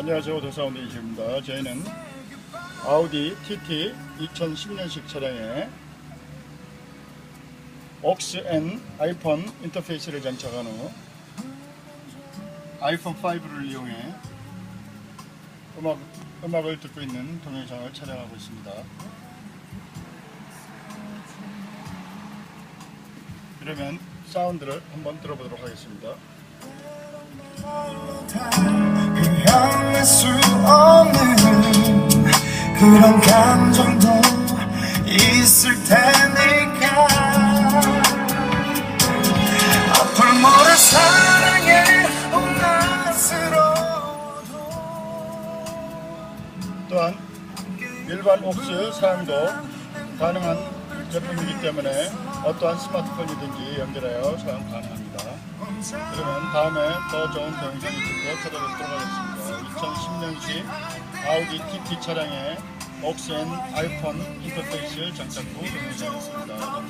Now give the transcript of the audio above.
안녕하세요. 오토사운드 이시입니다. 저희는 아우디 TT 2010년식 차량에 aux N 아이폰 인터페이스를 장착한 후 아이폰 5를 이용해 음악, 음악을 듣고 있는 동영상을 촬영하고 있습니다. 그러면 사운드를 한번 들어보도록 하겠습니다 헤어날 수 없는 그런 감정도 있을 테니까 앞을 모를 혼란스러워도 또한 일반 옥스 사용도 가능한 제품이기 때문에 어떠한 스마트폰이든지 연결하여 사용 가능합니다. 그러면 다음에 더 좋은 동영상이 찍고 찾아뵙도록 하겠습니다. 2010년식 아우디 TT 차량에 옥스앤 아이폰 인터페이스 장착 후. 감사합니다.